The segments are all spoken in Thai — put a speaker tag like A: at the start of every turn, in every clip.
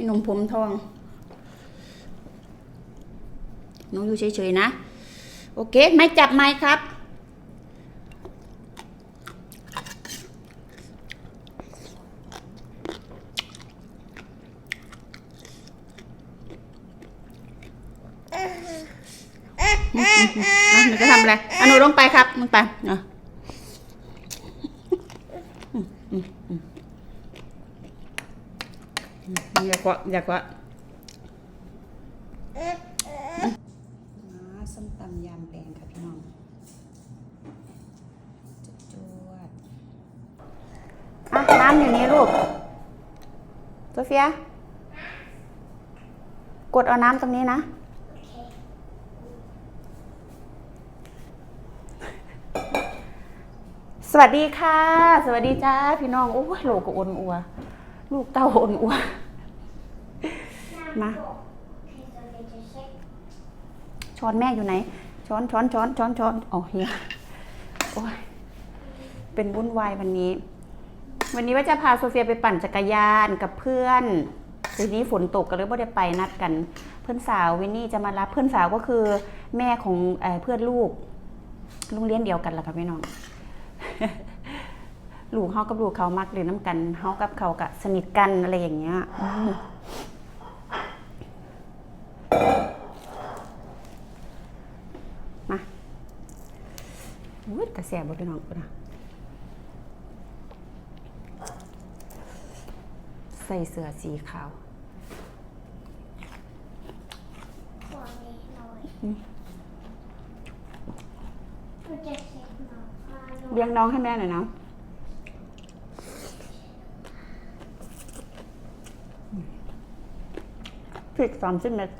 A: ให้นมผมทอง หนูอยู่เฉยๆนะ โอเค ไม่จับไม้ครับ อะหนูจะทำอะไรอะหนูลงไปครับลงไปอะ อยากวาอยากวาส้มตำยำแดงค่ะพี่น้องจุดจวดอะน้ำอยู่นี้ลูกโซเฟีย กดเอาน้ำตรงนี้นะสวัสดีค่ะ สวัสดีจ้าพี่น้องโอ้ยโลกก็อ่อนอัว ลูกเต้าอ่อนอัว มาช้อนแม่อยู่ไหน ช้อนช้อนช้อนช้อนช้อนอ๋อเฮียโอ้ยเป็นวุ่นวายวันนี้ วันนี้ว่าจะพาโซเฟียไปปั่นจักรยานกับเพื่อนทีนี้ฝนตกก็เลยไม่ได้ไปนัดกัน เพื่อนสาววินนี่จะมารับเพื่อนสาวก็คือแม่ของเอเพื่อนลูกโรงเรียนเดียวกันแหละค่ะพี่น้องลูกเขากับลูกเขามักเรียนน้ำกันเขากับเขากะสนิทกันอะไรอย่างเงี้ยอืมมา อุ้ยกระแสบ่พี่น้องกูนะใส่เสื้อสีขาวเลี้ยงน้องให้แม่หน่อยนะพริกสามสิบเม็ด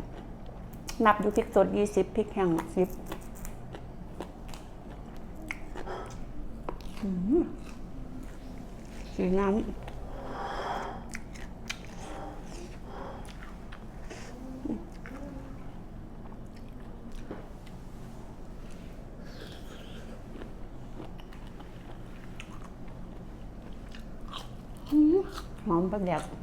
A: นับดูพริกสดยี่สิบพริกแห้งสิบ สีน้ำหอมแบบแบบจ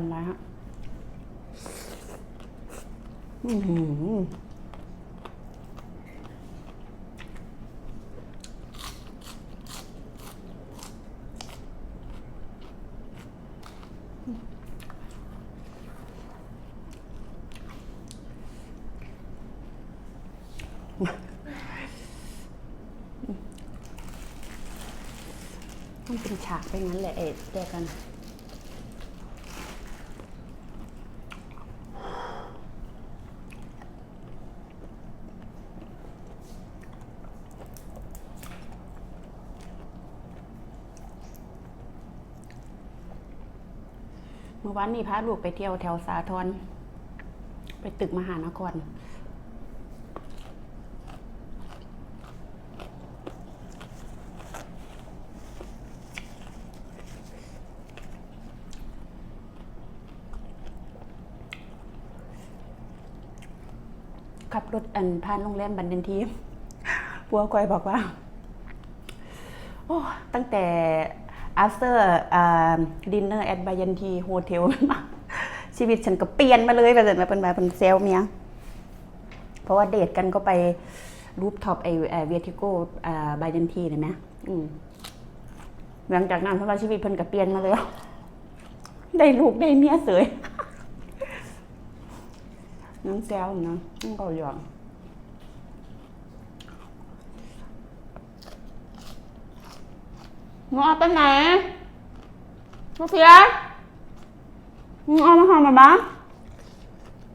A: ำได้ฮะอื้อหือต้องเป็นฉากไปงั้นแหละเอ็ดเดียวกัน อวานนี้พาลูกไปเที่ยวแถวสาทรไปตึกมหานครขับรถอันผ่านโรงแรมบันเดนทีปัวกอยบอกว่า โอ้ ตั้งแต่ after uh, dinner at บายันทีโฮเทลชีวิตฉันก็เปลี่ยนมาเลยไปเลยมาเป็นมาเป็นเซลเมียเพราะว่าเดทกันก็ไปรูปท็อปไอเวียทิโก้บายันทีเห็นไหมอืมหลังจากนั้นเพราะว่าชีวิตเพิ่นก็เปลี่ยนมาเลยได้ลูกได้เมียเสยน้องแซวนะน้องเกาหยอง งอไปไหนโซเฟียงอมาหามาบ้าง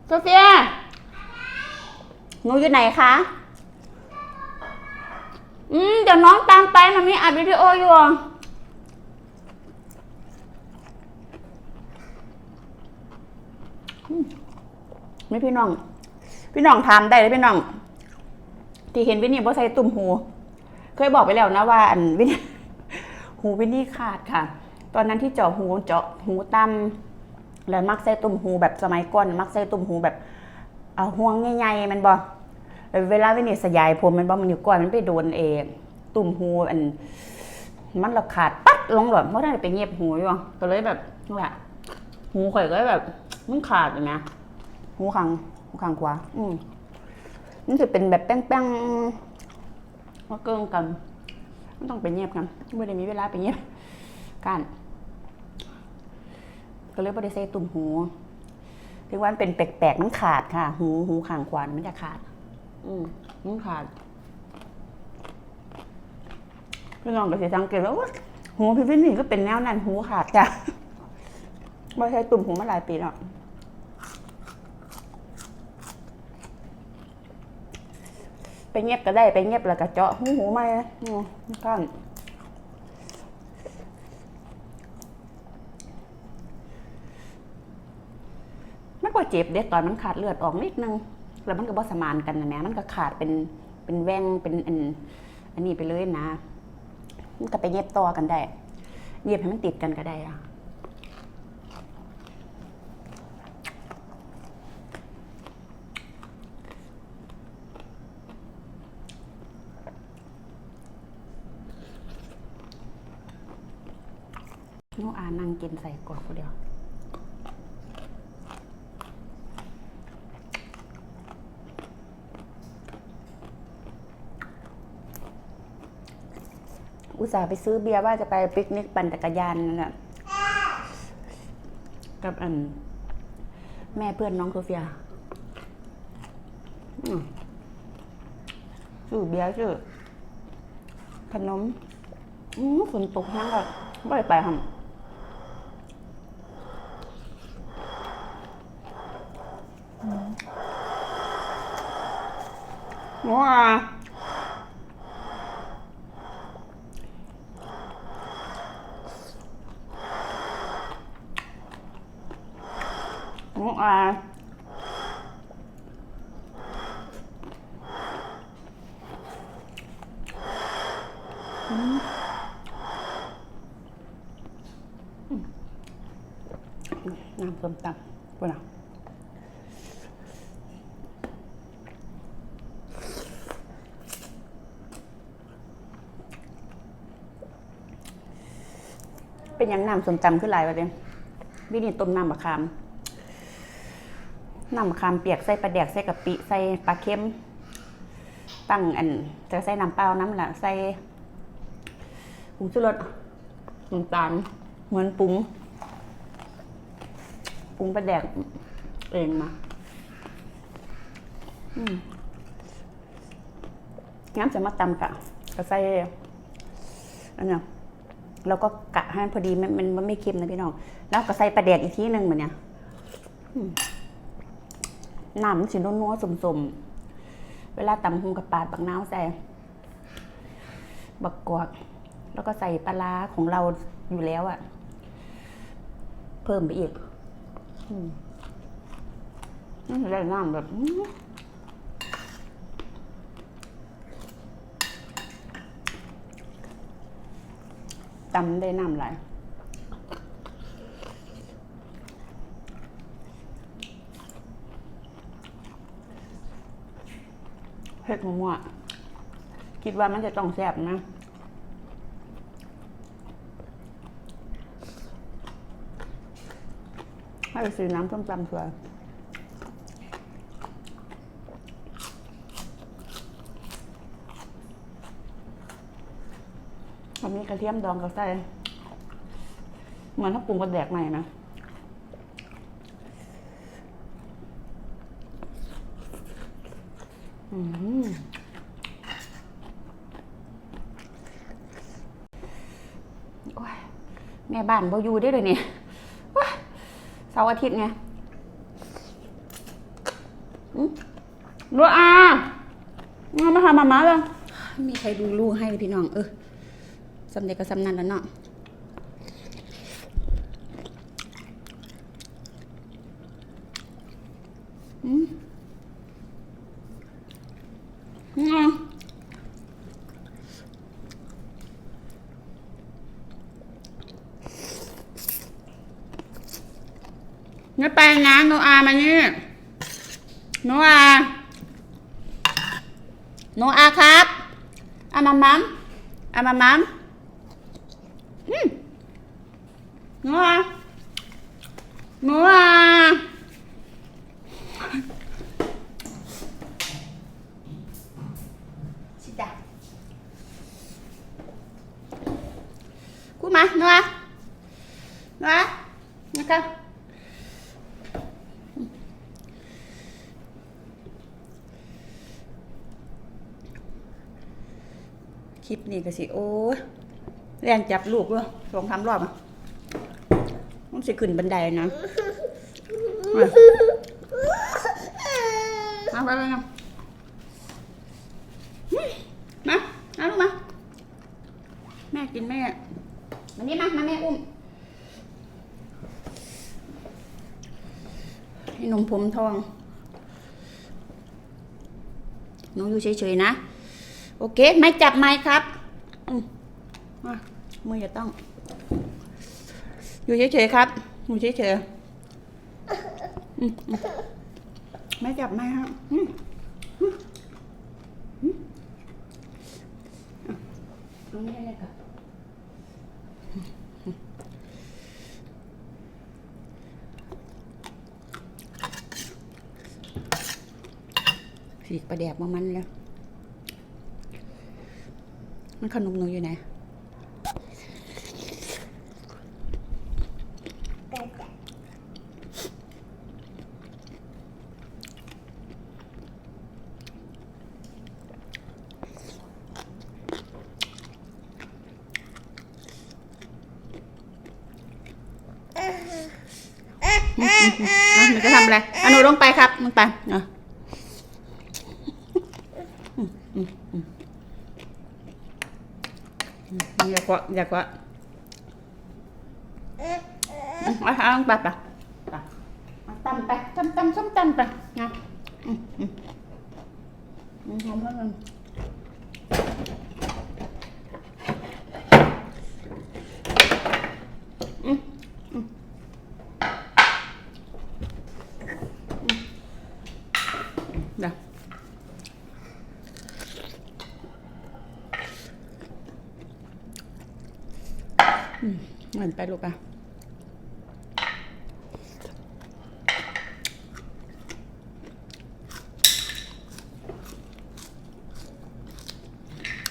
A: โซเฟียหนูอยู่ไหนคะ อืม เดี๋ยวน้องตามไปมันมีอัดวิดีโออยู่อืมไม่พี่น้อง พี่น้องถามได้เลยพี่น้อง ที่เห็นวินนี่บ่ใส่ตุ่มหู เคยบอกไปแล้วนะว่า อันวิน หูวินนี่ขาดค่ะ ตอนนั้นที่เจาะหูเจาะหูต่ำแล้วมักใส่ตุ่มหูแบบสมัยก่อน มักใส่ตุ่มหูแบบเอาห่วงใหญ่ๆมันบอเวลาเวนี่สยายผมมันบ่มันอยู่ก่อนมันไปโดนเองตุ่มหูอัน มันระขาดปั๊ดลงแบบเพราะได้ไปเงียบหูอยู่ก็เลยแบบนั่นแหละหูข่อยก็แบบมันขาดอยู่นะหูข้างหูข้างขวาอืมมันจะเป็นแบบแป้งๆมาเกิงกัน มันต้องไปเงียบกันไม่ได้มีเวลาไปเงียบกันก็เลยบ่ได้ใส่ตุ่มหูถึงวันเป็นแปลกๆมันขาดค่ะ หูหูข้างขวามันจะขาด อืมมันขาดพี่น้องก็เสียสังเกตว่าหูพี่วินนี่ก็เป็นแนวนั้นหูขาดจ้ะไม่ใช่ตุ่มหูมาหลายปีแล้วไป เงียบก็ได้ไปเงียบแล้วก็เจาะหูหูไม่อืมก้านมันก็เจ็บเด็ดตอนมันขาดเลือดออกนิดนึง แล้วมันก็บ่สมานกันนะแม่มันก็ขาดเป็นเป็นแว่งเป็นอันอันนี้ไปเลยนะ มันก็ไปเย็บต่อกันได้ เย็บให้มันติดกันก็ได้อะ นูอานั่งกินใส่กรอกคนเดียวอุตส่าห์ไปซื้อเบียร์ว่าจะไปปิกนิกปั่นจักรยานนั่นแหละกับอัน แม่เพื่อนน้องโซเฟียซื้อเบียร์ซื้อขนมฝนตกแห้งก็ไม่ได้ไปทำ ว้าน้องอาอืมอืมน้ำส้มตำกูนะเป็นห ยังน้ำสมตำขึ้นหลายประเด็นวินี่ต้มน้ำมะขามน้ำมะขามเปียกใส่ปลาแดกใส่กะปิใส่ปลาเค็ม ตั้งอันจะใส่น้ำเปล่าน้ำละใส่ผงชูรสน้ำตาลเหมือนปรุงปรุงปลาแดกเองมาอืมงั้นจะมาตำกะก็ใส่อันเนี้ย แล้วก็กะให้มันพอดีมันมันมันไม่เค็มนะพี่น้อง แล้วก็ใส่ปลาแดกอีกทีหนึ่งเหมือนเนี้ยน้ำมันสินัวๆสมๆ เวลาตำหุงกับปาดบักน้าวใส่บักกวก แล้วก็ใส่ปลาร้าของเราอยู่แล้วอะเพิ่มไปอีกอืมนี่ได้น้ำแบบ ตำได้น้ำไหลยเผ็ดมั่วๆคิดว่ามันจะต้องแซ่บนะให้ไปซื้อน้ำส้มตำสวย มันมีกระเทียมดองกับไส้เหมือนถ้าปรุงกระแดกใหม่นะอืมแม่บ้านบ่อยู่ได้เลยเนี่ยเสาร์อาทิตย์ไงอืมดูอาเอามาหามาม่าเลยมีใครดูลูกให้พี่น้อง เออ สำเร็จก็สำนันแล้วเนาะอืมอืมไม่ไปนะโนอามานี่โนอาโนอาครับอามามัมอามามัมอืมโนอาโนอาสิดากูมาโนอาโนอานะครับคลิปนี้ก็สิ โอ้ยแรงจับลูกด้วยสองสามรอบอะ ต้องสิขึ้นบันไดนะมาไปไปนะมามาลูกมา แม่กินแม่วันนี้มา มาแม่อุ้มให้นมผมทองหนูอยู่เฉยๆนะ โอเค ไม่จับไม้ครับอืมมามืออย่าต้อง อยู่เฉยๆครับอยู่เฉยๆอืมอืมไม่จับไม้ครับอืมอืมอืมอะตรงนี้ได้เลยครับสีกประแดกมามันแล้ว มันขนมหนูอยู่ไหน อะหนูจะทำอะไรอะหนูลงไปครับลงไปอะอืมอืมอืมอืมอยากว่าอยากว่าอืมเอาเอาลงไปไปไปเอาตำไปตำตำส้มตำไปนะอืมอืมอืมหอมมากเลยอืม เดี๋ยวอืมเหมือ นไปลูกอะ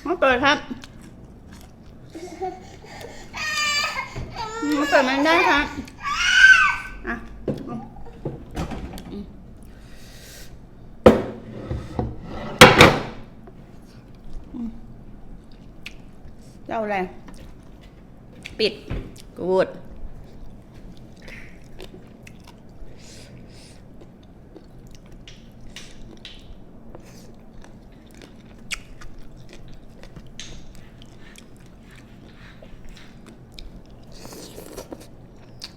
A: มาเปิดครับมาเปิดมันได้ครับอะเอาอะไรปิด กูด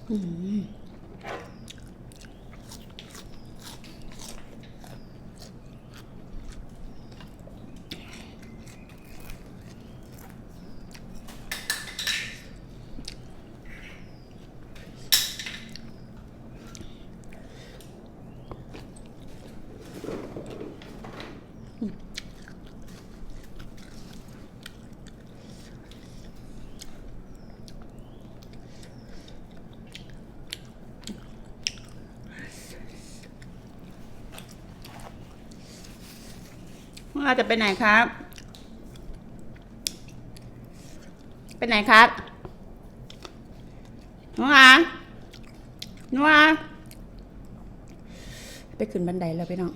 A: อืม เราจะไปไหนครับ ไปไหนครับนัวนัวไปขึ้นบันไดแล้วพี่น้อง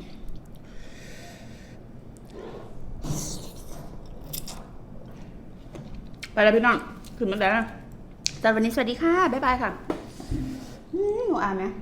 A: ไปแล้วพี่น้องขึ้นบันไดแล้วแต่วันนี้สวัสดีค่ะ บ๊ายบายค่ะหนูอ่านไหม